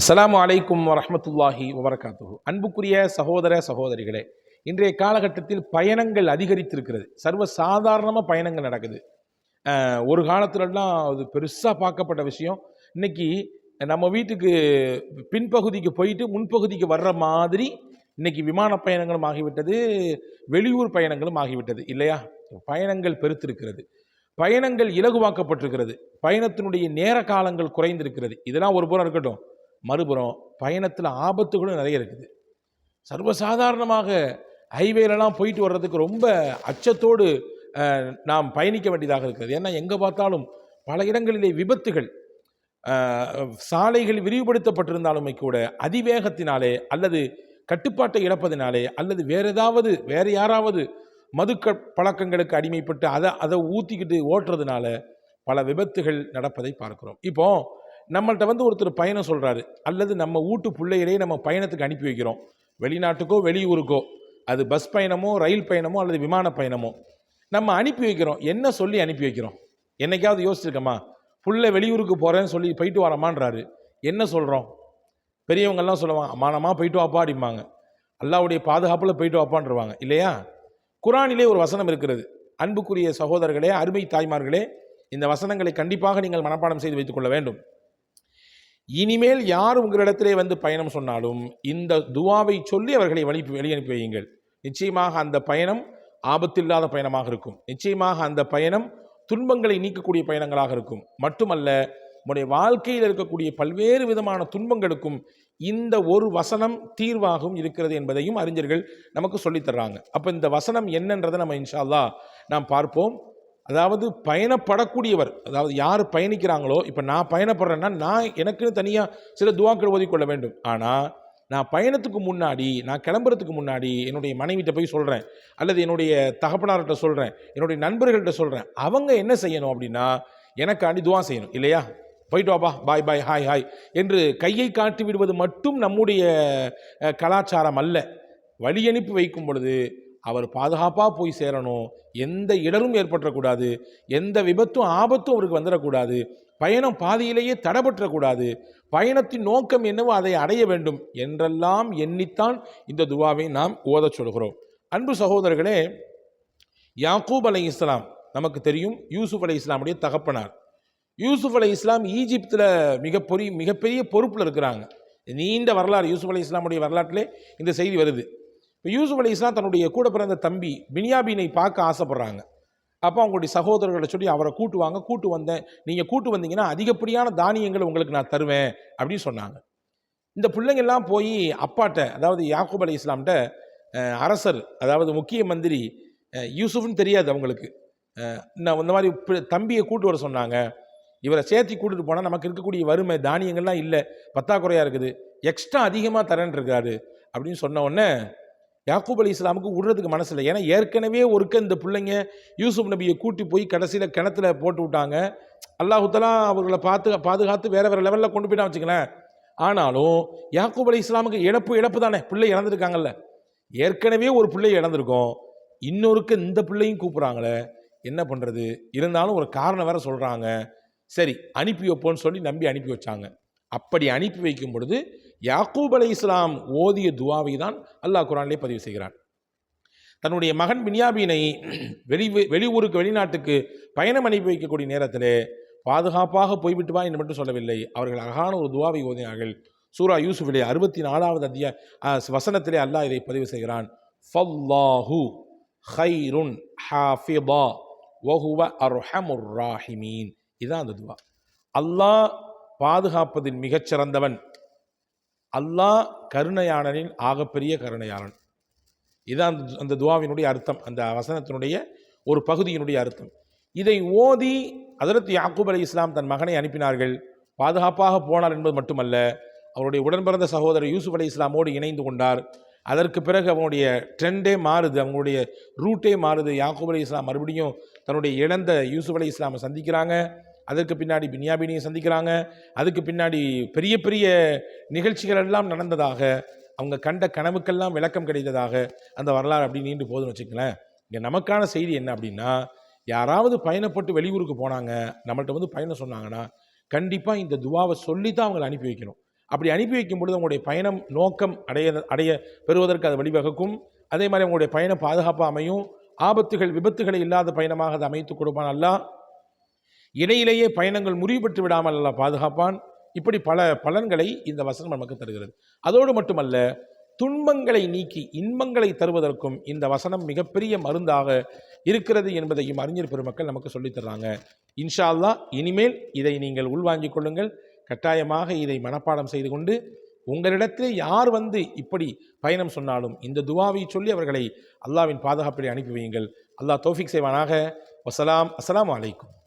அஸ்லாம் அலைக்கும் வரமத்துல்லாஹி வபரகாத்துஹு. அன்புக்குரிய சகோதர சகோதரிகளே இன்றைய காலகட்டத்தில் பயணங்கள் அதிகரித்திருக்கிறது. சர்வ சாதாரணமாக பயணங்கள் நடக்குது. ஒரு காலத்துலலாம் அது பெருசாக பார்க்கப்பட்ட விஷயம். இன்னைக்கு நம்ம வீட்டுக்கு பின்பகுதிக்கு போயிட்டு முன்பகுதிக்கு வர்ற மாதிரி இன்னைக்கு விமான பயணங்களும் ஆகிவிட்டது வெளியூர் பயணங்களும் ஆகிவிட்டது இல்லையா? பயணங்கள் பெருத்திருக்கிறது. பயணங்கள் இலகுவாக்கப்பட்டிருக்கிறது. பயணத்தினுடைய நேர காலங்கள் குறைந்திருக்கிறது. இதெல்லாம் ஒரு புறம் இருக்கட்டும். மறுபுறம் பயணத்தில் ஆபத்துகளும் நிறைய இருக்குது. சர்வசாதாரணமாக ஹைவேலலாம் போயிட்டு வர்றதுக்கு ரொம்ப அச்சத்தோடு நாம் பயணிக்க வேண்டியதாக இருக்கிறது. ஏன்னா எங்கே பார்த்தாலும் பல இடங்களிலே விபத்துகள் சாலைகள் விரிவுபடுத்தப்பட்டிருந்தாலுமே கூட அதிவேகத்தினாலே அல்லது கட்டுப்பாட்டை இழப்பதினாலே அல்லது வேற ஏதாவது வேற யாராவது மதுக்க பழக்கங்களுக்கு அடிமைப்பட்டு அதை அதை ஊற்றிக்கிட்டு ஓட்டுறதுனால பல விபத்துகள் நடப்பதை பார்க்கிறோம். இப்போது நம்மள்கிட்ட வந்து ஒருத்தர் பயணம் சொல்கிறாரு அல்லது நம்ம வீட்டு பிள்ளைகளே நம்ம பயணத்துக்கு அனுப்பி வைக்கிறோம். வெளிநாட்டுக்கோ வெளியூருக்கோ அது பஸ் பயணமோ ரயில் பயணமோ அல்லது விமான பயணமோ. நம்ம அனுப்பி வைக்கிறோம். என்ன சொல்லி அனுப்பி வைக்கிறோம்? என்னைக்காவது யோசிச்சிருக்கோமா புள்ள வெளியூருக்கு போகிறேன்னு சொல்லி போயிட்டு வரமான்றாரு. என்ன சொல்கிறோம் பெரியவங்கெல்லாம் சொல்லுவாங்க மானமாக போயிட்டு வாப்பா அப்படிம்பாங்க. அல்லாவுடைய பாதுகாப்பில் போயிட்டு வாப்பான்றவாங்க. இல்லையா? குரானிலே ஒரு வசனம் இருக்கிறது. அன்புக்குரிய சகோதரர்களே அருமை தாய்மார்களே இந்த வசனங்களை கண்டிப்பாக நீங்கள் மனப்பாடம் செய்து வைத்துக்கொள்ள வேண்டும். இனிமேல் யார் உங்களிடத்திலே வந்து பயணம் சொன்னாலும் இந்த துவாவை சொல்லி அவர்களை வழி வெளி அனுப்பி வையுங்கள். நிச்சயமாக அந்த பயணம் ஆபத்தில்லாத பயணமாக இருக்கும். நிச்சயமாக அந்த பயணம் துன்பங்களை நீக்கக்கூடிய பயணங்களாக இருக்கும். மட்டுமல்ல உடைய வாழ்க்கையில் இருக்கக்கூடிய பல்வேறு விதமான துன்பங்களுக்கும் இந்த ஒரு வசனம் தீர்வாகவும் இருக்கிறது என்பதையும் அறிஞர்கள் நமக்கு சொல்லித்தர்றாங்க அப்போ இந்த வசனம் என்னன்றதை நம்ம இன்ஷால்லா நாம் பார்ப்போம். அதாவது பயணப்படக்கூடியவர் அதாவது யார் பயணிக்கிறாங்களோ இப்போ நான் பயணப்படுறேன்னா நான் எனக்குன்னு தனியாக சில துவாக்கள் ஒதுக்கொள்ள வேண்டும். ஆனால் நான் பயணத்துக்கு முன்னாடி நான் கிளம்புறதுக்கு முன்னாடி என்னுடைய மனைவிட்ட போய் சொல்கிறேன் அல்லது என்னுடைய தகப்பனார்கிட்ட சொல்கிறேன் என்னுடைய நண்பர்கள்ட்ட சொல்கிறேன் அவங்க என்ன செய்யணும் அப்படின்னா எனக்காண்டி துவா செய்யணும். இல்லையா? போயிட்டு வாப்பா. பாய் பாய் ஹாய் ஹாய் என்று கையை காட்டி விடுவது மட்டும் நம்முடைய கலாச்சாரம் அல்ல. வழி அனுப்பி வைக்கும் பொழுது அவர் பாதுகாப்பாக போய் சேரணும். எந்த இடரும் ஏற்பட்டுறக்கூடாது எந்த விபத்தும் ஆபத்தும் அவருக்கு வந்துடக்கூடாது பயணம் பாதியிலேயே தடைபற்றக்கூடாது. பயணத்தின் நோக்கம் என்னவோ அதை அடைய வேண்டும் என்றெல்லாம் எண்ணித்தான் இந்த துவாவை நாம் ஓதச் சொல்கிறோம். அன்பு சகோதரர்களே யாக்கூப் அலை இஸ்லாம் நமக்கு தெரியும் யூசுப் அலை இஸ்லாமுடைய தகப்பனார். யூசுப் அலை இஸ்லாம் ஈஜிப்தில் மிகப்பெரிய மிகப்பெரிய பொறுப்பில் இருக்கிறாங்க. நீண்ட வரலாறு யூசுப் அலி இஸ்லாமுடைய வரலாற்றிலே இந்த செய்தி வருது. இப்போ யூசுப் அலி இஸ்லாம் தன்னுடைய கூட பிறந்த தம்பி பினியாபீனை பார்க்க ஆசைப்படுறாங்க. அப்போ அவங்களுடைய சகோதரர்களை சொல்லி அவரை கூட்டுவாங்க கூட்டு வந்தேன். நீங்கள் கூட்டு வந்தீங்கன்னா அதிகப்படியான தானியங்களை உங்களுக்கு நான் தருவேன் அப்படின்னு சொன்னாங்க. இந்த பிள்ளைங்கள்லாம் போய் அப்பாட்ட அதாவது யாக்கூப் அலி இஸ்லாம்கிட்ட அரசர் அதாவது முக்கிய மந்திரி யூசுஃப்னு தெரியாது அவங்களுக்கு. நான் இந்த மாதிரி தம்பியை கூட்டு வர சொன்னாங்க. இவரை சேர்த்தி கூட்டிட்டு போனால் நமக்கு இருக்கக்கூடிய வறுமை தானியங்கள்லாம் இல்லை பத்தாக்குறையாக இருக்குது. எக்ஸ்ட்ரா அதிகமாக தரேன் இருக்காரு அப்படின்னு சொன்ன உடனே யாக்கூப் அலி இஸ்லாமுக்கு விடுறதுக்கு மனசு இல்லை ஏன்னா ஏற்கனவே ஒருக்க இந்த பிள்ளைங்க யூசுப் நபியை கூட்டி போய் கடைசியில் கிணத்துல போட்டு விட்டாங்க. அல்லாஹுத்தலா அவர்களை பார்த்து பாதுகாத்து வேற வேற லெவலில் கொண்டு போயிட்டா வச்சுக்கலேன் ஆனாலும் யாக்கூப் அலி இஸ்லாமுக்கு இழப்பு இழப்பு தானே. பிள்ளை இழந்திருக்காங்கல்ல. ஏற்கனவே ஒரு பிள்ளை இழந்திருக்கோம். இன்னொருக்கு இந்த பிள்ளையும் கூப்பிட்றாங்களே. என்ன பண்ணுறது இருந்தாலும் ஒரு காரணம் வேற சொல்கிறாங்க சரி அனுப்பி வைப்போன்னு சொல்லி நம்பி அனுப்பி வச்சாங்க. அப்படி அனுப்பி வைக்கும் பொழுது யாக்கூப் அலை இஸ்லாம் ஓதிய துவாவை தான் அல்லாஹ் குரானிலே பதிவு செய்கிறான். தன்னுடைய மகன் பின்யாபீனை வெளி வெளியூருக்கு வெளிநாட்டுக்கு பயணம் அனுப்பி வைக்கக்கூடிய நேரத்தில் பாதுகாப்பாக போய்விட்டு வா என்று மட்டும் சொல்லவில்லை. அவர்கள் அழகான ஒரு துவாவை ஓதினார்கள். சூரா யூசுஃபிலே அறுபத்தி நாலாவது அத்திய வசனத்திலே அல்லாஹ் இதை பதிவு செய்கிறான். ஃபல்லாஹு ஹைருன் ஹாஃபிதா வஹுவ அர்ஹமுர் ராஹிமீன். இதுதான் அந்த துவா. அல்லாஹ் பாதுகாப்பதில் மிகச்சிறந்தவன். அல்லாஹ் கருணையாளனின் ஆகப்பெரிய கருணையாளன். இதான் அந்த அந்த துவாவினுடைய அர்த்தம் அந்த வசனத்தினுடைய ஒரு பகுதியினுடைய அர்த்தம். இதை ஓதி அதரத்து யாக்கூப் அலி இஸ்லாம் தன் மகனை அனுப்பினார்கள். பாதுகாப்பாக போனார் என்பது மட்டுமல்ல அவருடைய உடன்பிறந்த சகோதரர் யூசுப் அலி இஸ்லாமோடு இணைந்து கொண்டார். அதற்கு பிறகு அவனுடைய ட்ரெண்டே மாறுது அவங்களுடைய ரூட்டே மாறுது. யாக்கூப் அலி இஸ்லாம் மறுபடியும் தன்னுடைய இழந்த யூசுப் அலி இஸ்லாமை சந்திக்கிறாங்க. அதற்கு பின்னாடி பின்யாபினியை சந்திக்கிறாங்க. அதுக்கு பின்னாடி பெரிய பெரிய நிகழ்ச்சிகள் எல்லாம் நடந்ததாக அவங்க கண்ட கனவுக்கெல்லாம் விளக்கம் கிடைத்ததாக அந்த வரலாறு அப்படி நீண்டு போதுன்னு வச்சுக்கங்களேன். இங்கே நமக்கான செய்தி என்ன அப்படின்னா யாராவது பயணப்பட்டு வெளியூருக்கு போனாங்க நம்மள்ட்ட வந்து பயணம் சொன்னாங்கன்னா கண்டிப்பாக இந்த துவாவை சொல்லி தான் அவங்களை அனுப்பி வைக்கணும். அப்படி அனுப்பி வைக்கும் பொழுது அவங்களுடைய பயணம் நோக்கம் அடைய அடைய பெறுவதற்கு அது வழிவகுக்கும். அதே மாதிரி உங்களுடைய பயணம் பாதுகாப்பாக அமையும். ஆபத்துகள் விபத்துகளை இல்லாத பயணமாக அதை அமைத்து கொடுப்பான் அல்லாஹ். இடையிலேயே பயணங்கள் முறிவு பெற்று விடாமல் அல்லாஹ் பாதுகாப்பான். இப்படி பல பலன்களை இந்த வசனம் நமக்கு தருகிறது. அதோடு மட்டுமல்ல துன்பங்களை நீக்கி இன்பங்களை தருவதற்கும் இந்த வசனம் மிகப்பெரிய மருந்தாக இருக்கிறது என்பதையும் அறிஞர் பெருமக்கள் நமக்கு சொல்லித் தர்றாங்க. இன்ஷா அல்லாஹ் இனிமேல் இதை நீங்கள் உள்வாங்கிக் கொள்ளுங்கள். கட்டாயமாக இதை மனப்பாடம் செய்து கொண்டு உங்களிடத்தில் யார் வந்து இப்படி பயணம் சொன்னாலும் இந்த துவாவை சொல்லி அவர்களை அல்லாவின் பாதுகாப்பில் அனுப்பி வையுங்கள். அல்லாஹ் தோஃபிக் செய்வானாக. வசலாம். அஸ்லாம் அலைக்கும்.